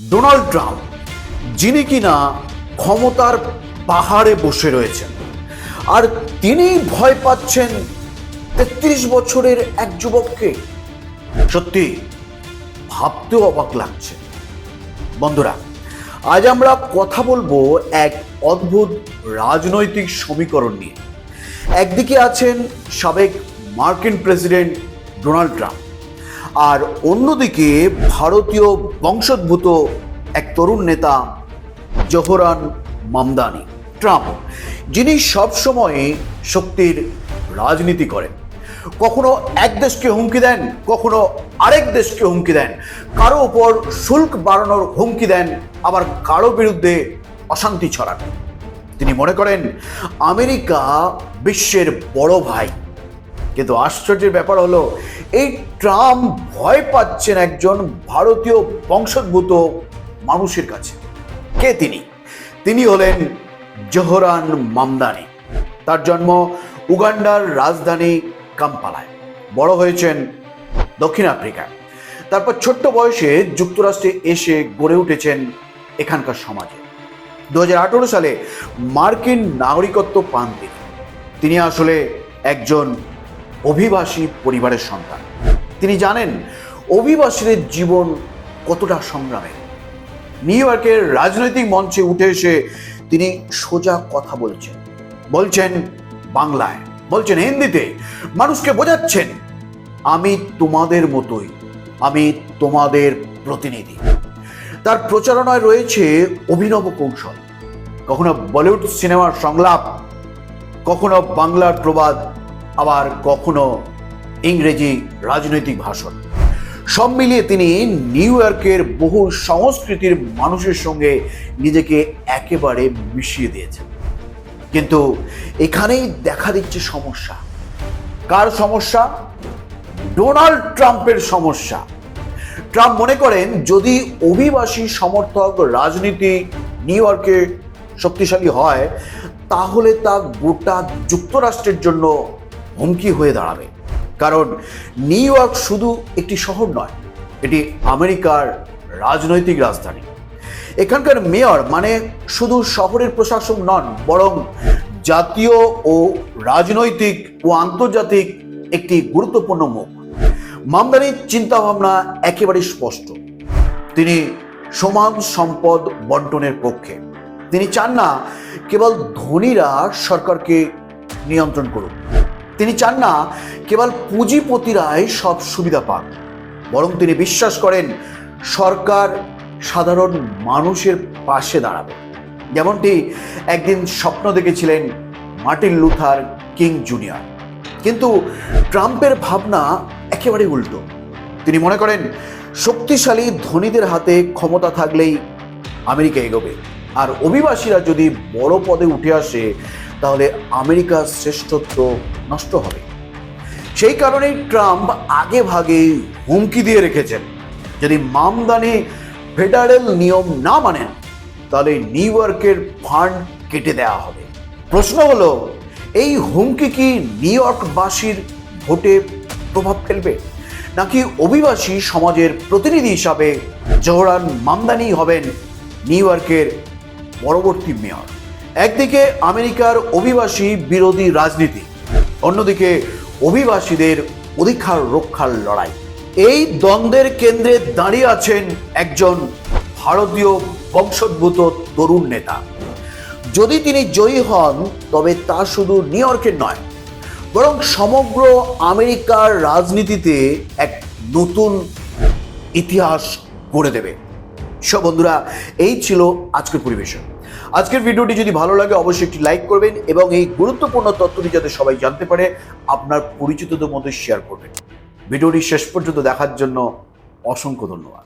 Donald Trump, যিনি কিনা ক্ষমতার পাহাড়ে বসে রয়েছেন। আর তিনি ভয় পাচ্ছেন তেত্রিশ বছরের এক যুবককে। সত্যি, ভাবতেও অবাক লাগছে। বন্ধুরা, আজ আমরা কথা বলব এক অদ্ভুত রাজনৈতিক সমীকরণ নিয়ে। একদিকে আছেন সাবেক মার্কিন প্রেসিডেন্ট ডোনাল্ড ট্রাম্প। আর অন্যদিকে ভারতীয় বংশোদ্ভূত এক তরুণ নেতা জোহরান মামদানি, ট্রাম্প, যিনি সবসময় শক্তির রাজনীতি করেন। কখনো এক দেশকে হুমকি দেন, কখনো আরেক দেশকে হুমকি দেন। কারও ওপর শুল্ক বাড়ানোর হুমকি দেন, আবার কারও বিরুদ্ধে অশান্তি ছড়ান। তিনি মনে করেন, আমেরিকা বিশ্বের বড় ভাই। কিন্তু আশ্চর্যের ব্যাপার হলো এই ট্রাম্প ভয় পাচ্ছেন একজন ভারতীয় বংশোদ্ভূত মানুষের কাছে। কে তিনি? তিনি হলেন জোহরান মামদানি। তার জন্ম উগান্ডার রাজধানী কাম্পালায়। বড় হয়েছেন দক্ষিণ আফ্রিকায়। তারপর ছোট্ট বয়সে যুক্তরাষ্ট্রে এসে গড়ে উঠেছেন এখানকার সমাজে। দু হাজার আঠেরো সালে মার্কিন নাগরিকত্ব পান তিনি। তিনি আসলে একজন অভিবাসী পরিবারের সন্তান। তিনি জানেন অভিবাসীদের জীবন কতটা সংগ্রামের নিউ ইয়র্কের রাজনৈতিক মঞ্চে উঠে এসে তিনি সোজা কথা বলছেন। বলছেন বাংলায়, বলছেন হিন্দিতে, মানুষকে বোঝাচ্ছেন, আমি তোমাদের মতোই, আমি তোমাদের প্রতিনিধি। তার প্রচারণায় রয়েছে অভিনব কৌশল। কখনো বলিউড সিনেমার সংলাপ, কখনো বাংলার প্রবাদ আবার কখনো ইংরেজি রাজনৈতিক ভাষণ। সব মিলিয়ে তিনি নিউ ইয়র্কের বহু সংস্কৃতির মানুষের সঙ্গে নিজেকে একেবারে মিশিয়ে দিয়েছেন। কিন্তু এখানেই দেখা দিচ্ছে সমস্যা। কার সমস্যা? ডোনাল্ড ট্রাম্পের সমস্যা। ট্রাম্প মনে করেন, যদি অভিবাসী সমর্থক রাজনীতি নিউ ইয়র্কে শক্তিশালী হয়, তাহলে তা গোটা যুক্তরাষ্ট্রের জন্য হুমকি হয়ে দাঁড়াবে। কারণ নিউ ইয়র্ক শুধু একটি শহর নয়, এটি আমেরিকার রাজনৈতিক রাজধানী। এখানকার মেয়র মানে শুধু শহরের প্রশাসক নন, বরং জাতীয় ও রাজনৈতিক ও আন্তর্জাতিক একটি গুরুত্বপূর্ণ মুখ। মামদানির চিন্তাভাবনা একেবারে স্পষ্ট। তিনি সমান সম্পদ বন্টনের পক্ষে। তিনি চান না কেবল ধনীরা সরকারকে নিয়ন্ত্রণ করুক। তিনি চান না কেবল পুঁজিপতিরাই সব সুবিধা পাক, বরং তিনি বিশ্বাস করেন সরকার সাধারণ মানুষের পাশে দাঁড়াবে। যেমনটি একদিন স্বপ্ন দেখেছিলেন মার্টিন লুথার কিং জুনিয়র। কিন্তু ট্রাম্পের ভাবনা একেবারে উল্টো। তিনি মনে করেন, শক্তিশালী ধনীদের হাতে ক্ষমতা থাকলেই আমেরিকা এগোবে। আর অভিবাসীরা যদি বড় পদে উঠে আসে তাহলে আমেরিকার শ্রেষ্ঠত্ব নষ্ট হবে। সেই কারণেই ট্রাম্প আগে ভাগে হুমকি দিয়ে রেখেছেন। যদি মামদানি ফেডারেল নিয়ম না মানেন, তাহলে নিউ ইয়র্কের ফান্ড কেটে দেওয়া হবে। প্রশ্ন হলো, এই হুমকি কি নিউ ইয়র্কবাসীর ভোটে প্রভাব ফেলবে? নাকি অভিবাসী সমাজের প্রতিনিধি হিসাবে জোহরান মামদানি হবেন নিউ ইয়র্কের পরবর্তী মেয়র? একদিকে আমেরিকার অভিবাসী বিরোধী রাজনীতি, অন্যদিকে অভিবাসীদের অধিকার রক্ষার লড়াই। এই দ্বন্দ্বের কেন্দ্রে দাঁড়িয়ে আছেন একজন ভারতীয় বংশোদ্ভূত তরুণ নেতা। যদি তিনি জয়ী হন, তবে তা শুধু নিউ ইয়র্কের নয়, বরং সমগ্র আমেরিকার রাজনীতিতে এক নতুন ইতিহাস গড়ে দেবে। সব বন্ধুরা, এই ছিল আজকের পরিবেশন। আজকের ভিডিওটি যদি ভালো লাগে, অবশ্যই একটি লাইক করবেন এবং এই গুরুত্বপূর্ণ তথ্যটি যাতে সবাই জানতে পারে, আপনার পরিচিতদের মধ্যে শেয়ার করবেন। ভিডিওটি শেষ পর্যন্ত দেখার জন্য অসংখ্য ধন্যবাদ।